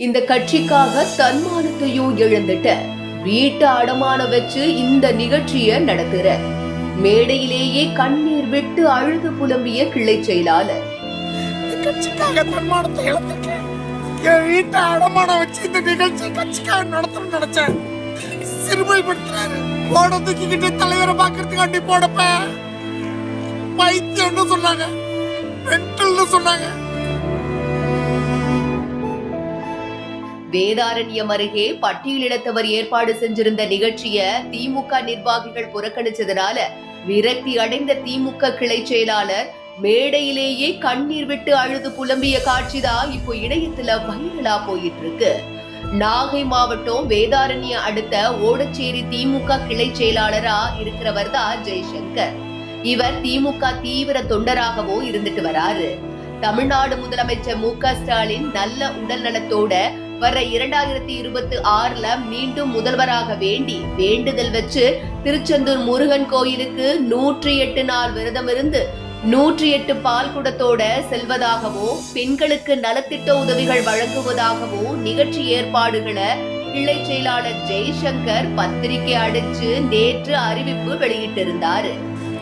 இந்த கட்சிக்காக தன்மானத்தையும் இழந்துட்ட வீட்டை அடமான வச்சு இந்த நிகழ்ச்சிய நடத்துற. மேடையிலேயே கண்ணீர் விட்டு அழுது புலம்பிய கிளை செயலாளர். கட்சிக்காக தன்மானத்தை இழந்துட்டேன் என் வீட்டை அடமானம் வச்சு இந்த நிகழ்ச்சி கட்சிக்காக நடத்தணும்னு நினைச்சேன். சிறுமைப்படுத்துறாரு போட தூக்கிக்கிட்டு தலைவரை பாக்குறதுக்காண்டி போடப்ப. பைத்தியம்னு சொன்னாங்க. மென்டல்னு சொன்னாங்க. வேதாரண்யம் அருகே பட்டியலிடத்தவர் ஏற்பாடு செஞ்சிருந்த நிகழ்ச்சிய திமுக நிர்வாகிகள் புறக்கணிச்சதுனால விரக்தி அடைந்த திமுக கிளை செயலாளர் மேடையிலேயே கண்ணீர் விட்டு அழுது புலம்பிய காட்சிதான் இப்போ இணையத்துல வைரலா போயிட்டு இருக்கு நாகை மாவட்டம் வேதாரண்ய அடுத்த ஓடச்சேரி திமுக கிளை செயலாளரா இருக்கிறவர் தான் ஜெய்சங்கர். இவர் திமுக தீவிர தொண்டராகவும் இருந்துட்டு வராரு. தமிழ்நாடு முதலமைச்சர் மு க ஸ்டாலின் நல்ல உடல் நலத்தோட வர இரண்டாயிரத்தி இருபத்தி ஆறுல மீண்டும் முதல்வராக வேண்டி வேண்டுதல் வச்சு திருச்செந்தூர் முருகன் கோயிலுக்கு நூற்றி எட்டு நாள் விரதம் இருந்து நூற்றி எட்டு பால் குடத்தோட செல்வதாகவோ பெண்களுக்கு நலத்திட்ட உதவிகள் வழங்குவதாகவோ நிகழ்ச்சி ஏற்பாடுகளை கிளை செயலாளர் ஜெய்சங்கர் பத்திரிகை அடிச்சு நேற்று அறிவிப்பு வெளியிட்டிருந்தாரு.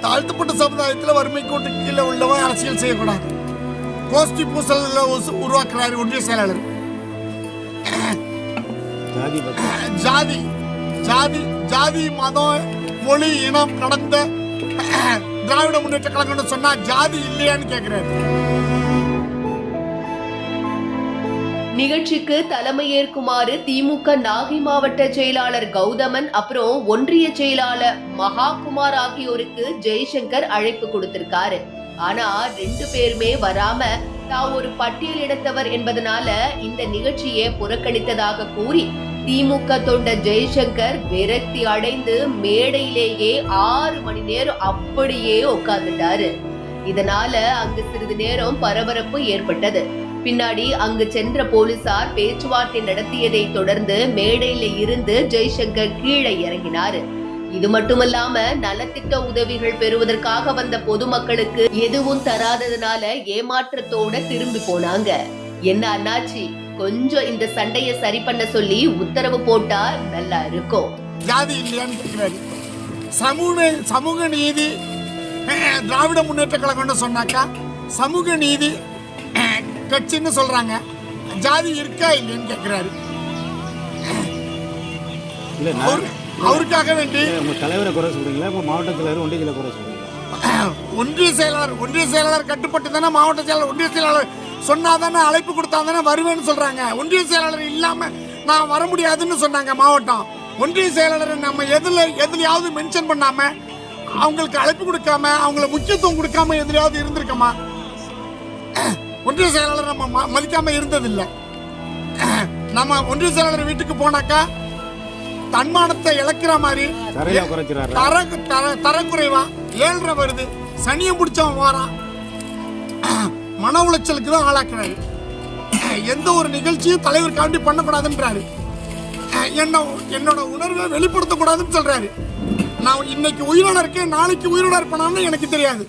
தாழ்த்தப்பட்ட சமுதாயத்துல வறுமை கோட்டு கீழே உள்ளவன் அரசியல் செய்யக்கூடாது. கோஷ்டி பூசல் உருவாக்குறாரு ஒன்றிய செயலாளர். ஜாதி ஜாதி ஜாதி ஜாதி மதம் மொழி இனம் கடந்த திராவிட முன்னேற்ற கழகம்னு சொன்னா ஜாதி இல்லையான்னு கேக்குறாரு. நிகழ்ச்சிக்கு தலைமையேற்குமாறு திமுக நாகை மாவட்ட செயலாளர் கௌதமன் அப்புறம் ஒன்றிய செயலாளர் மகாகுமார் ஆகியோருக்கு ஜெய்சங்கர் அழைப்பு கொடுத்திருக்காரு. ஆனா ரெண்டு பேருமே வராம தாம் ஒரு பட்டியலிடத்தவர் என்பதனால இந்த நிகழ்ச்சியை புறக்கணித்ததாக கூறி திமுக தொண்டர் ஜெய்சங்கர் விரக்தி அடைந்து மேடையிலேயே ஆறு மணி நேரம் அப்படியே உட்கார்ந்துட்டாரு. இதனால அங்கு சிறிது நேரம் பரபரப்பு ஏற்பட்டது. பின்னாடி அங்கு சென்ற போலீசார் பேச்சுவார்த்தை நடத்தியதை தொடர்ந்து மேடையில இருந்து ஜெய்சங்கர் கீழே இறங்கினாரு. இது மட்டுமல்லாம நலத்திட்ட உதவிகள் பெறுவதற்காக வந்த பொதுமக்களுக்கு எதுவும் தராததுனால ஏமாற்றத்தோட திரும்பி போனாங்க. என்ன அண்ணாச்சி கொஞ்சம் இந்த சண்டைய சரி பண்ண சொல்லி உத்தரவு போட்டா நல்லா இருக்கும். ஜாதி இல்லையான்னு கேட்கிறாரு சமூக சமூக நீதி திராவிட முன்னேற்ற கழகம்னு சொன்னாக்கா சமூக நீதி கட்சின்னு சொல்றாங்க. ஜாதி இருக்கா இல்லைன்னு கேட்கிறாரு அவருக்காக வேண்டி இல்ல, உங்க தலைவரை குறை சொல்றீங்களா? இப்போ மாவட்ட தலைவர் ஒன்றிய குறை சொல்றீங்களா? ஒன்றிய செயலாளர் ஒன்றிய செயலாளர் கட்டுப்பட்டு தானே மாவட்ட செயலாளர் ஒன்றிய செயலாளர் சொன்னாதானே அழைப்பு கொடுத்தா தானே வருவேன்னு சொல்றாங்க. ஒன்றிய செயலாளர் இல்லாம நான் வர முடியாதுன்னு சொன்னாங்க மாவட்டம். ஒன்றிய செயலாளர் நம்ம எதுல எதுலயாவது மென்ஷன் பண்ணாம அவங்களுக்கு அழைப்பு கொடுக்காம அவங்கள முக்கியத்துவம் கொடுக்காம எதுலயாவது இருந்திருக்கமா? ஒன்றிய செயலாளர் நம்ம மதிக்காம இருந்ததில்லை. நம்ம ஒன்றிய செயலாளர் வீட்டுக்கு போனாக்கா தன்மானத்தை இழக்கிற மாதிரி தர தர தரக்குறைவா? ஏழ்ரை வருது. சனியை பிடிச்சவன் வாரான் மன உளைச்சலுக்கு தான் ஆளாக்குறாரு. எந்த ஒரு நிகழ்ச்சியும் தலைவர் காண்டி பண்ணக்கூடாதுன்றாரு. என்ன என்னோட உணர்வை வெளிப்படுத்தக்கூடாதுன்னு சொல்றாரு. நான் இன்னைக்கு உயிரோட இருக்கேன் நாளைக்கு உயிரோட இருப்பேனான்னு எனக்கு தெரியாது.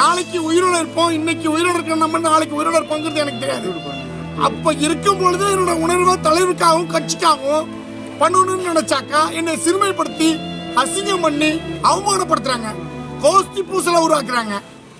நாளைக்கு உயிரோட இருப்போம் இன்னைக்கு உயிரோட இருக்க நம்ம நாளைக்கு உயிரோட இருப்போங்கிறது எனக்கு தெரியாது. அப்ப இருக்கும் பொழுது என்னோட உணர்வை தலைவருக்காகவும் கட்சிக்காகவும் பண்ணணும்னு நினைச்சாக்கா என்னை சிறுமைப்படுத்தி அசிங்கம் பண்ணி அவமானப்படுத்துறாங்க. கோஸ்தி பூசலை உருவாக்குறாங்க.